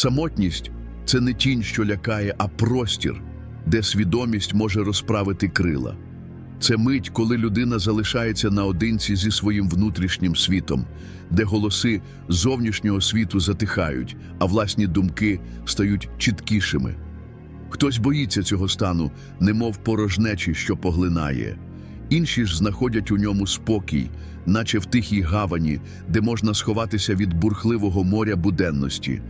Самотність це не тінь, що лякає, а простір, де свідомість може розправити крила. Це мить, коли людина залишається наодинці зі своїм внутрішнім світом, де голоси зовнішнього світу затихають, а власні думки стають чіткішими. Хтось боїться цього стану, немов порожнечі, що поглинає. Інші ж знаходять у ньому спокій, наче в тихій гавані, де можна сховатися від бурхливого моря буденності.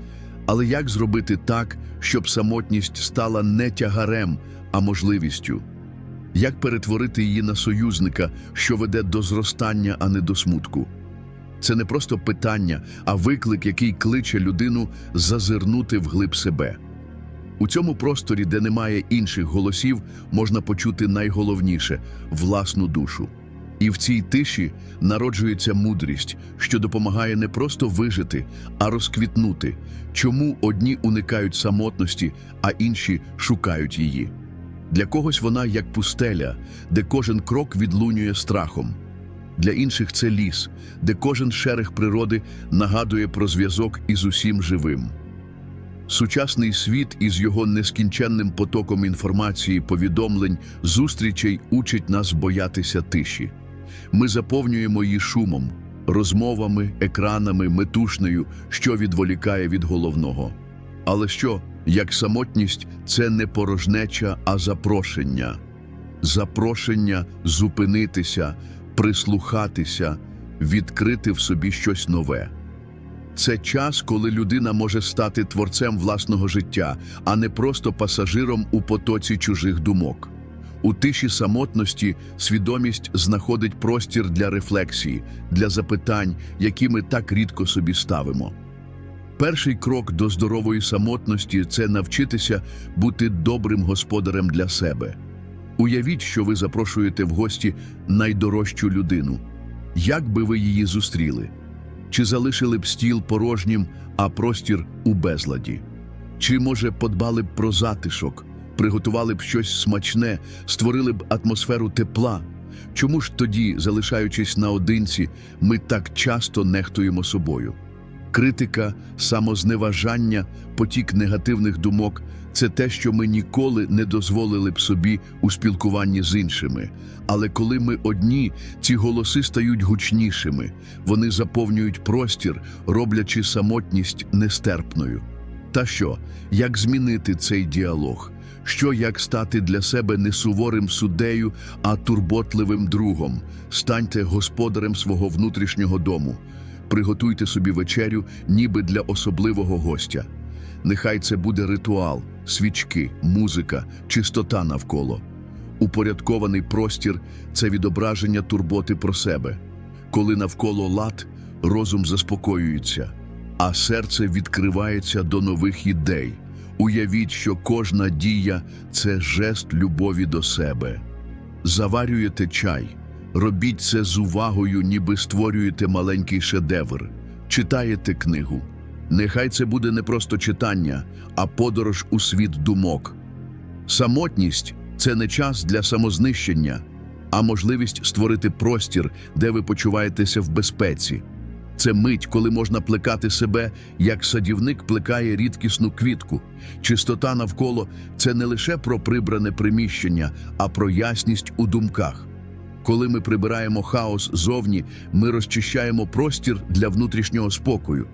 Але як зробити так, щоб самотність стала не тягарем, а можливістю? Як перетворити її на союзника, що веде до зростання, а не до смутку? Це не просто питання, а виклик, який кличе людину зазирнути вглиб себе. У цьому просторі, де немає інших голосів, можна почути найголовніше власну душу. І в цій тиші народжується мудрість, що допомагає не просто вижити, а розквітнути, чому одні уникають самотності, а інші шукають її. Для когось вона як пустеля, де кожен крок відлунює страхом. Для інших це ліс, де кожен шерех природи нагадує про зв'язок із усім живим. Сучасний світ із його нескінченним потоком інформації, повідомлень, зустрічей учить нас боятися тиші. Ми заповнюємо її шумом, розмовами, екранами, метушнею, що відволікає від головного. Але що, як самотність, це не порожнеча, а запрошення. Запрошення зупинитися, прислухатися, відкрити в собі щось нове. Це час, коли людина може стати творцем власного життя, а не просто пасажиром у потоці чужих думок. У тиші самотності свідомість знаходить простір для рефлексії, для запитань, які ми так рідко собі ставимо. Перший крок до здорової самотності це навчитися бути добрим господарем для себе. Уявіть, що ви запрошуєте в гості найдорожчу людину. Як би ви її зустріли? Чи залишили б стіл порожнім, а простір у безладі? Чи, може, подбали б про затишок, приготували б щось смачне, створили б атмосферу тепла? Чому ж тоді, залишаючись наодинці, ми так часто нехтуємо собою? Критика, самозневажання, потік негативних думок це те, що ми ніколи не дозволили б собі у спілкуванні з іншими. Але коли ми одні, ці голоси стають гучнішими, вони заповнюють простір, роблячи самотність нестерпною. Та що, як змінити цей діалог? Що як стати для себе не суворим суддею, а турботливим другом? Станьте господарем свого внутрішнього дому. Приготуйте собі вечерю, ніби для особливого гостя. Нехай це буде ритуал, свічки, музика, чистота навколо. Упорядкований простір це відображення турботи про себе. Коли навколо лад, розум заспокоюється, а серце відкривається до нових ідей. Уявіть, що кожна дія це жест любові до себе. Заварюєте чай, робіть це з увагою, ніби створюєте маленький шедевр, читаєте книгу. Нехай це буде не просто читання, а подорож у світ думок. Самотність це не час для самознищення, а можливість створити простір, де ви почуваєтеся в безпеці. Це мить, коли можна плекати себе, як садівник плекає рідкісну квітку. Чистота навколо це не лише про прибране приміщення, а про ясність у думках. Коли ми прибираємо хаос зовні, ми розчищаємо простір для внутрішнього спокою.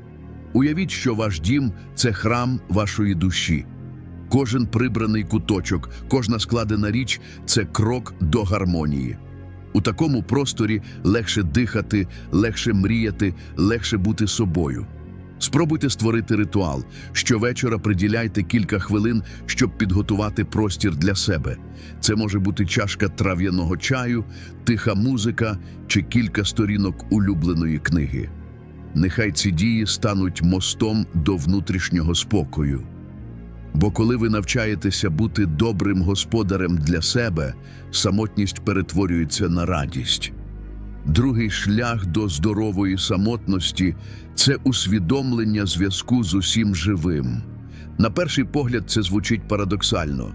Уявіть, що ваш дім це храм вашої душі. Кожен прибраний куточок, кожна складена річ це крок до гармонії. У такому просторі легше дихати, легше мріяти, легше бути собою. Спробуйте створити ритуал. Щовечора приділяйте кілька хвилин, щоб підготувати простір для себе. Це може бути чашка трав'яного чаю, тиха музика чи кілька сторінок улюбленої книги. Нехай ці дії стануть мостом до внутрішнього спокою. Бо коли ви навчаєтеся бути добрим господарем для себе, самотність перетворюється на радість. Другий шлях до здорової самотності це усвідомлення зв'язку з усім живим. На перший погляд, це звучить парадоксально.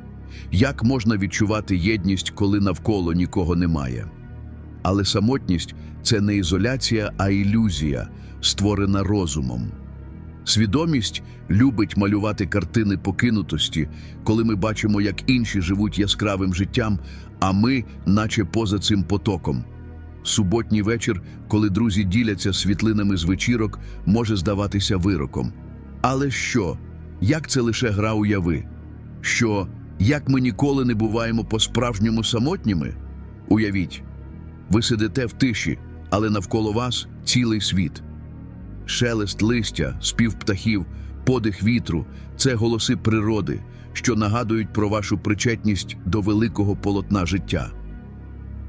Як можна відчувати єдність, коли навколо нікого немає? Але самотність це не ізоляція, а ілюзія, створена розумом. Свідомість любить малювати картини покинутості, коли ми бачимо, як інші живуть яскравим життям, а ми, наче поза цим потоком. Суботній вечір, коли друзі діляться світлинами з вечірок, може здаватися вироком. Але що? Як це лише гра уяви? Що, як ми ніколи не буваємо по-справжньому самотніми? Уявіть, ви сидите в тиші, але навколо вас цілий світ. Шелест листя, спів птахів, подих вітру це голоси природи, що нагадують про вашу причетність до великого полотна життя.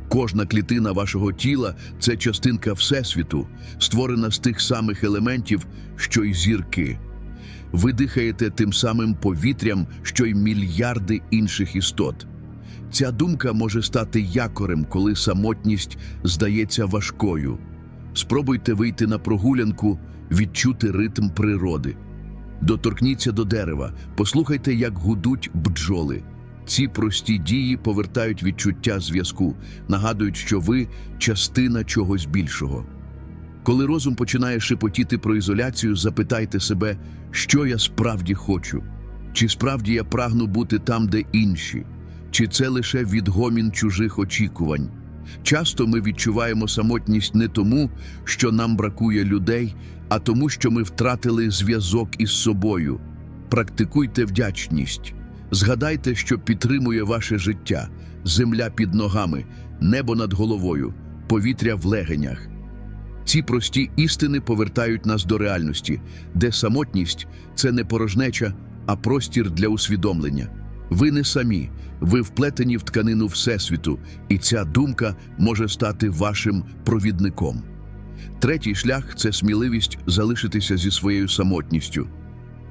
Кожна клітина вашого тіла це частинка Всесвіту, створена з тих самих елементів, що й зірки. Ви дихаєте тим самим повітрям, що й мільярди інших істот. Ця думка може стати якорем, коли самотність здається важкою. Спробуйте вийти на прогулянку, відчути ритм природи. Доторкніться до дерева, послухайте, як гудуть бджоли. Ці прості дії повертають відчуття зв'язку, нагадують, що ви частина чогось більшого. Коли розум починає шепотіти про ізоляцію, запитайте себе, що я справді хочу. Чи справді я прагну бути там, де інші, чи це лише відгомін чужих очікувань? Часто ми відчуваємо самотність не тому, що нам бракує людей, а тому, що ми втратили зв'язок із собою. Практикуйте вдячність. Згадайте, що підтримує ваше життя, земля під ногами, небо над головою, повітря в легенях. Ці прості істини повертають нас до реальності, де самотність це не порожнеча, а простір для усвідомлення. Ви не самі, ви вплетені в тканину Всесвіту, і ця думка може стати вашим провідником. Третій шлях це сміливість залишитися зі своєю самотністю.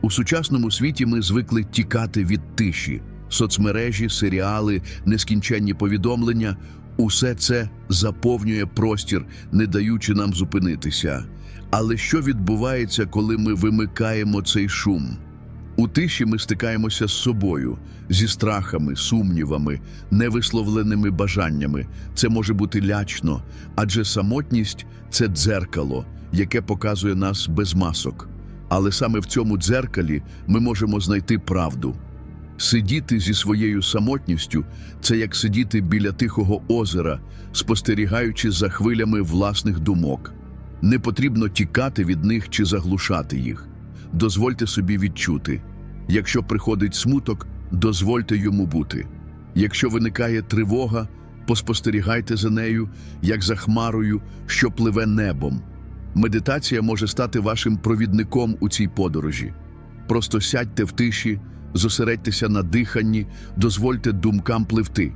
У сучасному світі ми звикли тікати від тиші, соцмережі, серіали, нескінченні повідомлення. Усе це заповнює простір, не даючи нам зупинитися. Але що відбувається, коли ми вимикаємо цей шум? У тиші ми стикаємося з собою, зі страхами, сумнівами, невисловленими бажаннями. Це може бути лячно, адже самотність це дзеркало, яке показує нас без масок. Але саме в цьому дзеркалі ми можемо знайти правду. Сидіти зі своєю самотністю це як сидіти біля тихого озера, спостерігаючи за хвилями власних думок. Не потрібно тікати від них чи заглушати їх. Дозвольте собі відчути. Якщо приходить смуток, дозвольте йому бути. Якщо виникає тривога, поспостерігайте за нею, як за хмарою, що пливе небом. Медитація може стати вашим провідником у цій подорожі. Просто сядьте в тиші, зосередьтеся на диханні, дозвольте думкам пливти.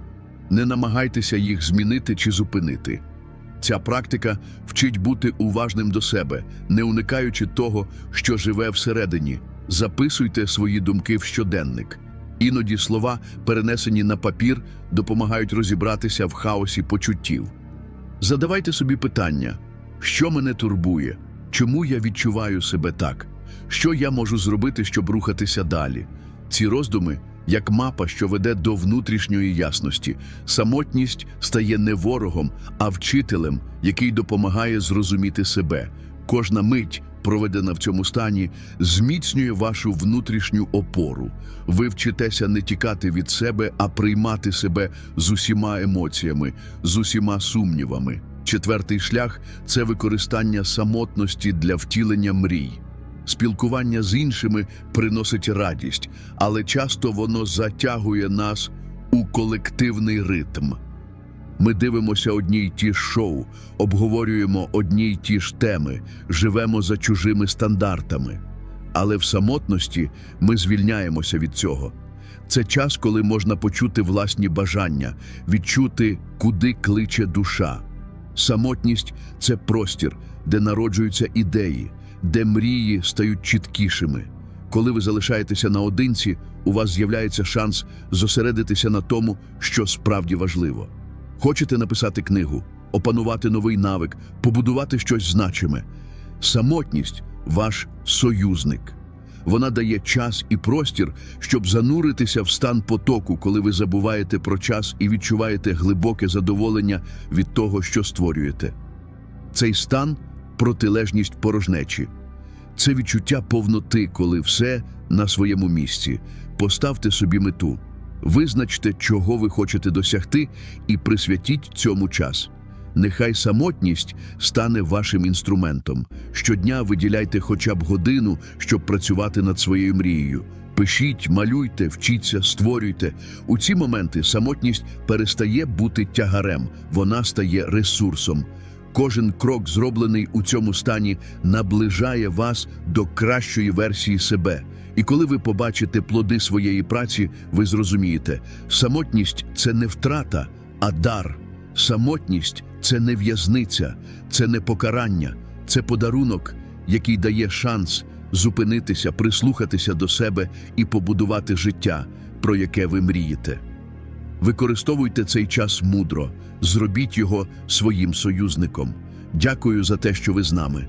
Не намагайтеся їх змінити чи зупинити. Ця практика вчить бути уважним до себе, не уникаючи того, що живе всередині. Записуйте свої думки в щоденник. Іноді слова, перенесені на папір, допомагають розібратися в хаосі почуттів. Задавайте собі питання, що мене турбує, чому я відчуваю себе так, що я можу зробити, щоб рухатися далі. Ці роздуми, як мапа, що веде до внутрішньої ясності, самотність стає не ворогом, а вчителем, який допомагає зрозуміти себе. Кожна мить, проведена в цьому стані, зміцнює вашу внутрішню опору. Ви вчитеся не тікати від себе, а приймати себе з усіма емоціями, з усіма сумнівами. Четвертий шлях це використання самотності для втілення мрій. Спілкування з іншими приносить радість, але часто воно затягує нас у колективний ритм. Ми дивимося одні й ті ж шоу, обговорюємо одні й ті ж теми, живемо за чужими стандартами. Але в самотності ми звільняємося від цього. Це час, коли можна почути власні бажання, відчути, куди кличе душа. Самотність це простір, де народжуються ідеї, де мрії стають чіткішими. Коли ви залишаєтеся наодинці, у вас з'являється шанс зосередитися на тому, що справді важливо. Хочете написати книгу, опанувати новий навик, побудувати щось значиме. Самотність ваш союзник. Вона дає час і простір, щоб зануритися в стан потоку, коли ви забуваєте про час і відчуваєте глибоке задоволення від того, що створюєте. Цей стан протилежність порожнечі. Це відчуття повноти, коли все на своєму місці. Поставте собі мету, визначте, чого ви хочете досягти, і присвятіть цьому час. Нехай самотність стане вашим інструментом. Щодня виділяйте хоча б годину, щоб працювати над своєю мрією. Пишіть, малюйте, вчіться, створюйте. У ці моменти самотність перестає бути тягарем, вона стає ресурсом. Кожен крок, зроблений у цьому стані, наближає вас до кращої версії себе. І коли ви побачите плоди своєї праці, ви зрозумієте, самотність це не втрата, а дар. Самотність це не в'язниця, це не покарання, це подарунок, який дає шанс зупинитися, прислухатися до себе і побудувати життя, про яке ви мрієте. Використовуйте цей час мудро, зробіть його своїм союзником. Дякую за те, що ви з нами.